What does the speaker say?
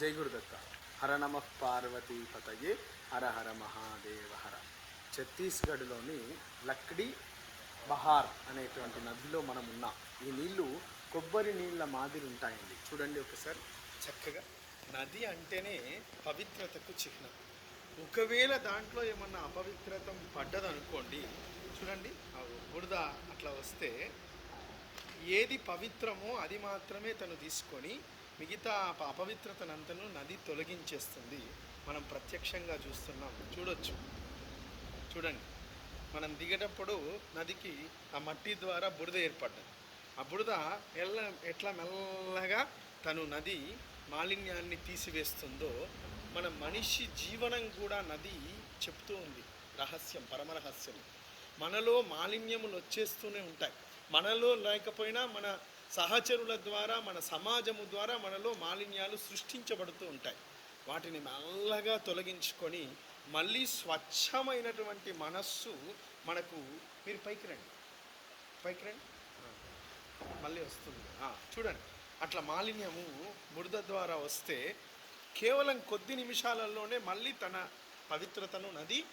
జై గురుదత్త. హర నమ పార్వతీ పతయే హర హర మహాదేవ హర. ఛత్తీస్గఢ్లోని లక్డీ బహార్ అనేటువంటి నదిలో మనం ఉన్నాం ఈ నీళ్ళు కొబ్బరి నీళ్ళ మాదిరి ఉంటాయండి చూడండి ఒకసారి చక్కగా. నది అంటేనే పవిత్రతకు చిహ్నం. ఒకవేళ దాంట్లో ఏమన్నా అపవిత్రతం పడ్డదనుకోండి చూడండి బురద అట్లా వస్తే ఏది పవిత్రమో అది మాత్రమే తను తీసుకొని మిగతా అపవిత్రతనంతను నది తొలగించేస్తుంది. మనం ప్రత్యక్షంగా చూస్తున్నాం. చూడొచ్చు. చూడండి. మనం దిగేటప్పుడు నదికి ఆ మట్టి ద్వారా బురద ఏర్పడ్డది. ఆ బురద ఎల్ల ఎట్లా మెల్లగా తను నది మాలిన్యాన్ని తీసివేస్తుందో మన మనిషి జీవనం కూడా నది చెప్తూ ఉంది. రహస్యం పరమరహస్యం మనలో మాలిన్యములు వచ్చేస్తూనే ఉంటాయి. మనలో లేకపోయినా మన సహచరుల ద్వారా మన సమాజము ద్వారా మనలో మాలిన్యాలు సృష్టించబడుతూ ఉంటాయి. వాటిని మెల్లగా తొలగించుకొని మళ్ళీ స్వచ్ఛమైనటువంటి మనస్సు మనకు మీరు పైకి రండి. పైకి రండి. మళ్ళీ వస్తుంది. చూడండి. అట్లా మాలిన్యము బురద ద్వారా వస్తే కేవలం కొద్ది నిమిషాలలోనే మళ్ళీ తన పవిత్రతను నది